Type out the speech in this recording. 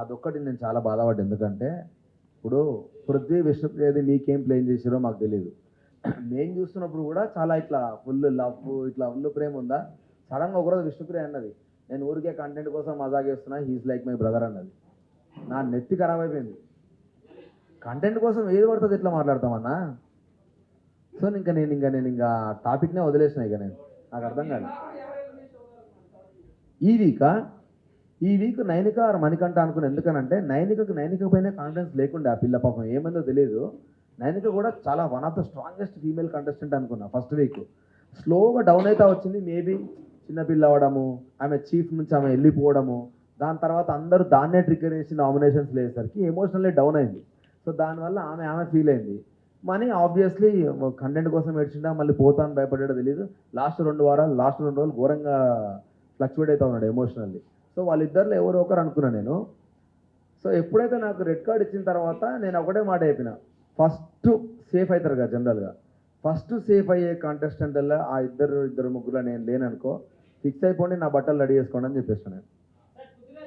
అదొక్కటి నేను చాలా బాధపడ్డా ఎందుకంటే ఇప్పుడు పృథ్వీ విష్ణుప్రియది మీకేం ప్లేన్ చేసారో మాకు తెలియదు మేము చూస్తున్నప్పుడు కూడా చాలా ఇట్లా ఫుల్ లవ్ ఇట్లా ఫుల్ ప్రేమ ఉందా? సడన్గా ఒకరోజు విష్ణుప్రియ అన్నది నేను ఊరికే కంటెంట్ కోసం మజా చేస్తున్నా హీస్ లైక్ మై బ్రదర్ అన్నది. నా నెత్తి ఖరాబ్ అయిపోయింది. కంటెంట్ కోసం ఏది పడుతుంది? ఎట్లా మాట్లాడతామన్నా సో ఇంకా నేను ఇంకా నేను ఇంకా టాపిక్నే వదిలేసిన ఇక నేను. నాకు అర్థం కాదు ఈ వీక్ ఈ వీక్ నైనిక ఆర్ మణికంఠ అనుకుని ఎందుకనంటే నైనికకు నైనిక పైన కాన్ఫిడెన్స్ లేకుండా ఆ పిల్ల పాపం. ఏమైందో తెలియదు నైనిక కూడా చాలా one of the strongest female contestant అనుకున్నా ఫస్ట్ వీక్ స్లోగా డౌన్ అయితే వచ్చింది. మేబీ చిన్నపిల్ల అవ్వడము ఆమె చీఫ్ నుంచి ఆమె వెళ్ళిపోవడము దాని తర్వాత అందరూ దాన్నే ట్రిగర్ చేసి నామినేషన్స్ లేసరికి ఎమోషనల్లీ డౌన్ అయింది. సో దానివల్ల ఆమె ఆమె ఫీల్ అయింది. మనీ ఆబ్వియస్లీ కంటెంట్ కోసం ఏడ్చిండా మళ్ళీ పోతాను భయపడ్డాడో తెలియదు లాస్ట్ రెండు వారాలు లాస్ట్ రెండు రోజులు ఘోరంగా ఫ్లక్చువేట్ అవుతా ఉన్నాడు ఎమోషనల్లీ సో వాళ్ళిద్దరిలో ఎవరో ఒకరు అనుకున్నా నేను. సో ఎప్పుడైతే నాకు రెడ్ కార్డ్ ఇచ్చిన తర్వాత నేను ఒకటే మాట చెప్పిన. ఫస్ట్ సేఫ్ అవుతారు కదా జనరల్గా ఫస్ట్ సేఫ్ అయ్యే కాంటెస్టెంట్ ఆ ఇద్దరు ఇద్దరు ముగ్గురు నేను లేననుకో ఫిక్స్ అయిపోండి నా బట్టలు రెడీ చేసుకోండి అని చెప్పేసాను నేను.